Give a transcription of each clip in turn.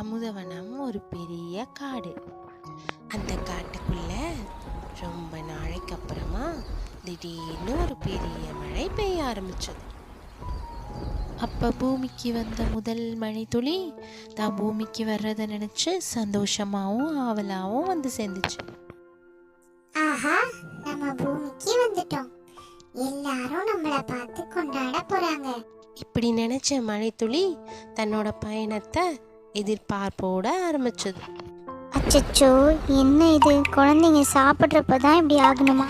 அமுதவனம் ஒரு பெரிய காடு. அந்த காட்டுக்குள்ள ரொம்ப நாளைக்கு அப்புறமா திடீர்னு ஒரு பெரிய மழை பெய்ய ஆரம்பிச்சது. அப்ப பூமிக்கு வந்த முதல் மழை துளி தான் பூமிக்கு வர்றதை நினைச்சு சந்தோஷமாவும் ஆவலாவும் வந்து சேர்ந்துச்சு. ஆஹா நம்ம பூமிக்கு வந்துட்டோம். எல்லாரும் நம்மள பார்த்து கொண்டாட போறாங்க. இப்படி நினைச்ச மழைத்துளி தன்னோட பயணத்தை எதிர்பார்ப்போட ஆரம்பிச்சது. அச்சச்சோ என்ன இது? குழந்தைங்க சாப்பிட்றப்ப தான் இப்படி ஆகணுமா?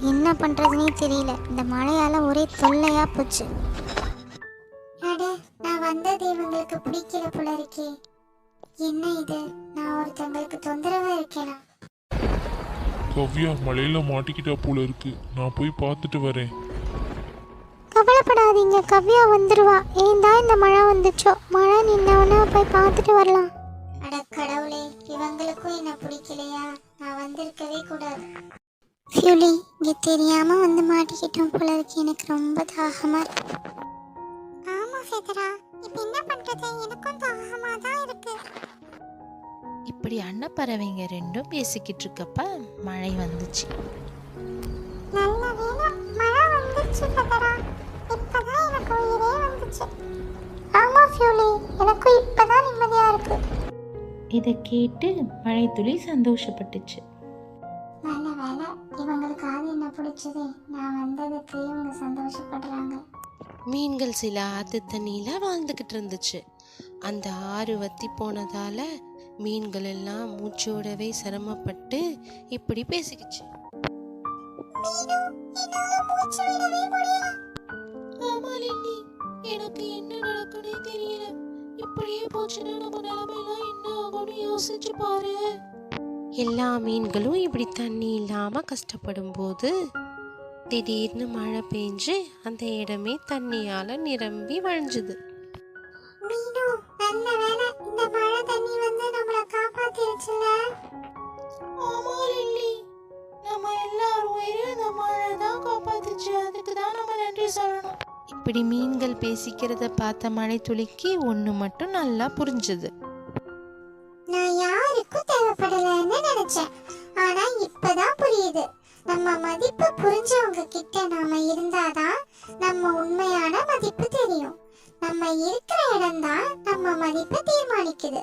என்ன பண்றதுனே தெரியல. இந்த மழையால ஒரே தொல்லையா போச்சு. அட நான் வந்தது இவங்களுக்கு பிடிக்கல போல இருக்கே. என்ன இது? நான் ஒருத்தங்களுக்கு தொந்தரவா இருக்கேனா? கவ்யா மலையில மாட்டிக்கிட்டா போல இருக்கு. நான் போய் பார்த்துட்டு வரேன். கவலைப்படாதீங்க கவ்யா வந்துருவா. ஏன் தான் இந்த மழை வந்துச்சோ? மழை நின்னவன போய் பார்த்துட்டு வரலாம். அட கடவுளே இவங்களுக்கும் என்ன பிடிக்கலையா? நான் வந்திருக்கவே கூடாது. ஃபியூலி இங்க தெரியாம வந்து மாட்டிக்கிட்டோம் போல இருக்கு. எனக்கு ரொம்ப தாகமா இருக்கு. ஆமா ஃபெதரா இப்போ என்ன பண்றது? எனக்கும் தாகமா தான் இருக்கு. இப்படி அன்னப்பறவைங்க ரெண்டும் பேசிக்கிட்டு இருக்கப்ப மழை வந்துச்சு. நல்ல வேளை மழை வந்துச்சு ஃபெதரா இப்பதான் எனக்கு உயிரே வந்துச்சு. ஆமா ஃபியூலி. எனக்கும் இப்பதான் நிம்மதியா இருக்கு. இதை கேட்டு மழைத்துளி சந்தோஷப்பட்டுச்சு. நல்ல வேலை இவங்களுக்காக என்ன பிடிச்சது? நான் வந்ததுக்கு இவங்க சந்தோஷப்படுறாங்க. மீன்கள் சில ஆத்து தண்ணியில வாழ்ந்துகிட்டு இருந்துச்சு. அந்த ஆறு வத்தி போனதால மீன்கள் எல்லாம் மூச்சோடவே சிரமப்பட்டு இப்படி பேசிக்கிச்சு. எனக்கு என்ன நடக்குனே தெரியல. இப்படியே போச்சுன்னா நம்ம நிலைமையெல்லாம் என்ன ஆகும்னு யோசிச்சு பாரு. எல்லா மீன்களும் இப்படி தண்ணி இல்லாம கஷ்டப்படும் போது திடீர்னு மழை பெஞ்சு அந்த இடமே தண்ணியால நிரம்பி வழிஞ்சுது. நம்ம எல்லாரும் உயிரும் இந்த மழை தான் காப்பாத்துச்சு. அதுக்கு தான் நம்ம நன்றி சொல்லணும். இப்படி மீன்கள் பேசிக்கிறத பார்த்த மழை துளிக்கு ஒன்று மட்டும் நல்லா புரிஞ்சுது. நான் யாருக்கும் தேவைப்படலன்னு நினைச்சேன். ஆனா இப்பதான் புரியுது. நம்ம மதிப்பு புரிஞ்சவங்க கிட்ட நாம இருந்தாதான் நம்ம உண்மையான மதிப்பு தெரியும். நம்ம இருக்கிற இடம்தான் நம்ம மதிப்பை தீர்மானிக்குது.